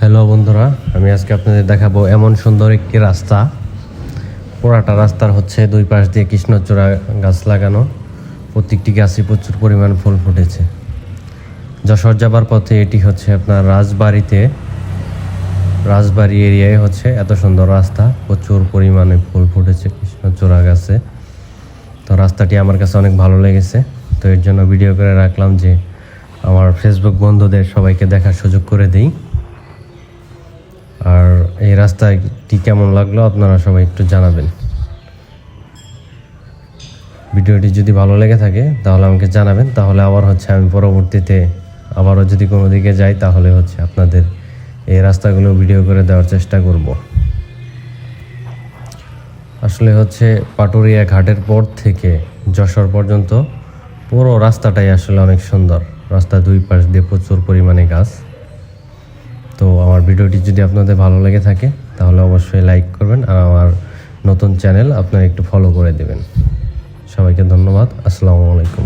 Hello বন্ধুরা, আমি আজকে আপনাদের দেখাবো এমন সুন্দর একটি রাস্তা। পোড়াটা রাস্তার হচ্ছে দুই পাশ দিয়ে কৃষ্ণচূড়া গাছ লাগানো। প্রত্যেকটি গাছে প্রচুর পরিমাণ ফুল ফুটেছে। যশোর যাবার পথে এটি হচ্ছে আপনার রাজবাড়িতে। রাজবাড়ি এরিয়ায় হচ্ছে এত সুন্দর রাস্তা, প্রচুর পরিমাণে ফুল ফুটেছে কৃষ্ণচূড়া গাছে। তো রাস্তাটি আমার কাছে অনেক ভালো লেগেছে। তো এর জন্য ভিডিও করে রাখলাম যে, আমার ফেসবুক বন্ধুদের সবাইকে দেখার সুযোগ করে দিই। রাস্তাটি কেমন লাগল আপনারা সবাই একটু জানাবেন। ভিডিওটি যদি ভালো লেগে থাকে তাহলে আমাকে জানাবেন, তাহলে আবার হচ্ছে আমি পরবর্তীতে আবারও যদি কোনো দিকে যাই তাহলে হচ্ছে আপনাদের এই রাস্তাগুলো ভিডিও করে দেওয়ার চেষ্টা করব। আসলে হচ্ছে পাটুরিয়া ঘাটের পর থেকে যশোর পর্যন্ত পুরো রাস্তাটাই আসলে অনেক সুন্দর। রাস্তা দুই পাশ দিয়ে প্রচুর পরিমাণে গাছ। ভিডিওটি যদি আপনাদের ভালো লেগে থাকে, তাহলে অবশ্যই লাইক করবেন আর আমার নতুন চ্যানেল আপনারা একটু ফলো করে দেবেন। সবাইকে ধন্যবাদ। আসসালামু আলাইকুম।